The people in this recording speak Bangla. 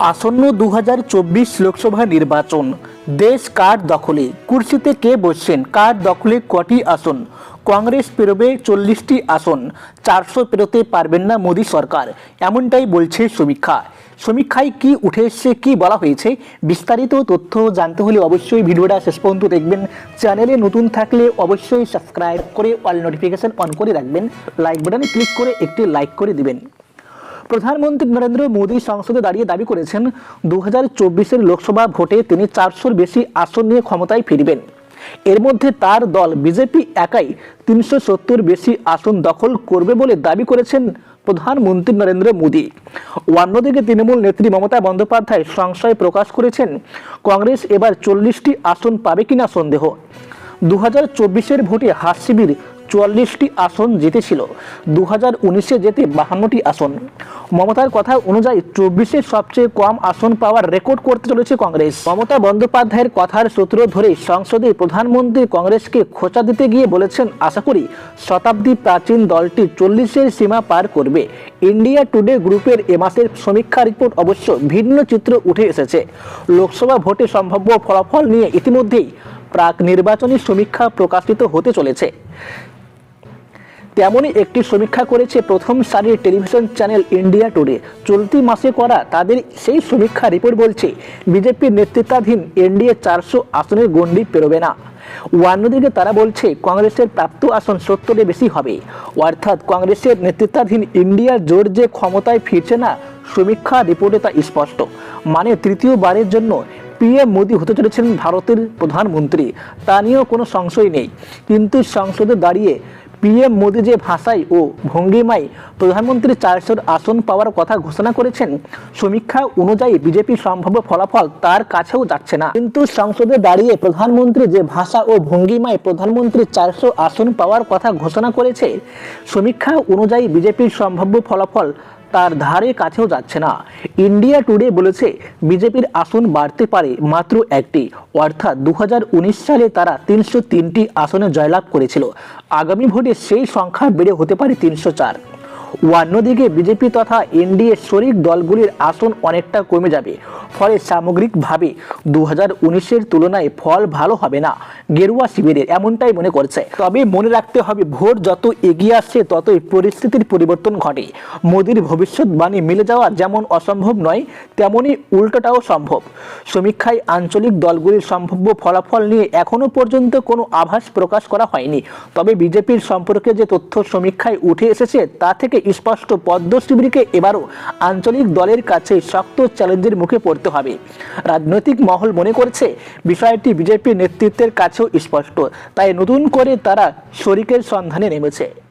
আসন্ন দু হাজার চব্বিশ লোকসভা নির্বাচন। দেশ কার দখলে? কুর্সিতে কে বসছেন? কার দখলে কটি আসন? কংগ্রেস পেরোবে চল্লিশটি আসন। চারশো পেরোতে পারবেন না মোদী সরকার, এমনটাই বলছে সমীক্ষা। সমীক্ষায় কি উঠে এসছে, কি বলা হয়েছে? বিস্তারিত তথ্য জানতে হলে অবশ্যই ভিডিওটা শেষ পর্যন্ত দেখবেন। চ্যানেলে নতুন থাকলে অবশ্যই সাবস্ক্রাইব করে অল নোটিফিকেশন অন করে রাখবেন। লাইক বাটনে ক্লিক করে একটি লাইক করে দিবেন। প্রধানমন্ত্রী নরেন্দ্র মোদী সংসদে দাঁড়িয়ে দাবি করেছেন দু হাজার লোকসভা ভোটে তিনি চারশোর বেশি আসন নিয়ে ক্ষমতায় ফিরবেন। এর মধ্যে তার দল বিজেপি একাই তিনশো সত্তর বেশি আসন দখল করবে বলে দাবি করেছেন প্রধানমন্ত্রী নরেন্দ্র মোদী। অন্যদিকে তৃণমূল নেত্রী মমতা বন্দ্যোপাধ্যায় সংশয় প্রকাশ করেছেন, কংগ্রেস এবার চল্লিশটি আসন পাবে কিনা সন্দেহ। দু হাজার ভোটে হাস শিবির চুয়াল্লিশটি আসন জিতেছিল। দু হাজার উনিশে যেতে বাহান্নটি আসন। মমতার কথা অনুযায়ী চব্বিশে সবচেয়ে কম আসন পাওয়ার রেকর্ড করতে চলেছে কংগ্রেস। মমতা বন্দ্যোপাধ্যায়ের কথার সূত্র ধরে সংসদে প্রধানমন্ত্রী কংগ্রেসকে খোঁচা দিতে গিয়ে বলেছেন, আশা করি শতাব্দী প্রাচীন দলটি চল্লিশের সীমা পার করবে। ইন্ডিয়া টুডে গ্রুপের এ মাসের সমীক্ষা রিপোর্ট অবশ্য ভিন্ন চিত্র উঠে এসেছে। লোকসভা ভোটে সম্ভাব্য ফলাফল নিয়ে ইতিমধ্যেই প্রাক নির্বাচনী সমীক্ষা প্রকাশিত হতে চলেছে। তেমনই একটি সমীক্ষা করেছে প্রথম সারির টেলিভিশন চ্যানেল ইন্ডিয়া টুডে। চলতি মাসে করা তাদের সেই সমীক্ষা রিপোর্ট বলছে, বিজেপির নেতৃত্বাধীন এনডিএ চারশো আসনের গণ্ডি পেরোবে না। অন্যদিকে তারা বলছে, কংগ্রেসের প্রাপ্ত আসন সত্তরে বেশি হবে। অর্থাৎ কংগ্রেসের নেতৃত্বাধীন ইন্ডিয়ার জোর যে ক্ষমতায় ফিরছে না, সমীক্ষা রিপোর্টে তা স্পষ্ট। মানে তৃতীয়বারের জন্য পিএম মোদী হতে চলেছেন ভারতের প্রধানমন্ত্রী। তা নিয়েও কোনো সংশয় নেই। কিন্তু সংসদে দাঁড়িয়ে পিএম মোদি যে ভাষায় ও ভঙ্গিমায় প্রধানমন্ত্রী চারশোর আসন পাওয়ার কথা ঘোষণা করেছেন, সমীক্ষা অনুযায়ী বিজেপি সম্ভাব্য ফলাফল তার কাছেও যাচ্ছে না। কিন্তু সংসদে দাঁড়িয়ে প্রধানমন্ত্রী যে ভাষা ও ভঙ্গিমায় প্রধানমন্ত্রী চারশো আসন পাওয়ার কথা ঘোষণা করেছে, সমীক্ষা অনুযায়ী বিজেপির সম্ভাব্য ফলাফল তার ধারে কাছেও যাচ্ছে না। ইন্ডিয়া টুডে বলেছে, বিজেপির আসন বাড়তে পারে মাত্র একটি। অর্থাৎ দু হাজার উনিশ সালে তারা তিনশো তিনটি আসনে জয়লাভ করেছিল। আগামী ভোটে সেই সংখ্যা বেড়ে হতে পারে তিনশো চার। অন্যদিকে বিজেপি তথা এনডিএ শরিক দলগুলির আসন অনেকটা কমে যাবে। ফলে সামগ্রিকভাবে দু হাজার তুলনায় ফল ভালো হবে না গেরুয়া শিবিরের, এমনটাই মনে করছে। তবে মনে রাখতে হবে, ভোট যত এগিয়ে আসছে, ততই পরিস্থিতির পরিবর্তন ঘটে। মোদির ভবিষ্যৎবাণী মিলে যাওয়া যেমন অসম্ভব নয়, তেমনি উল্টোটাও সম্ভব। সমীক্ষায় আঞ্চলিক দলগুলির সম্ভাব্য ফলাফল নিয়ে এখনও পর্যন্ত কোনো আভাস প্রকাশ করা হয়নি। তবে বিজেপির সম্পর্কে যে তথ্য সমীক্ষায় উঠে এসেছে, তা থেকে স্পষ্ট পদ্ম শিবিরকে এবারও আঞ্চলিক দলের কাছে শক্ত চ্যালেঞ্জের মুখে পড়তে হবে। রাজনৈতিক মহল মনে করছে, বিষয়টি বিজেপির নেতৃত্বের কাছেও স্পষ্ট। তাই নতুন করে তারা শরিকের সন্ধানে নেমেছে।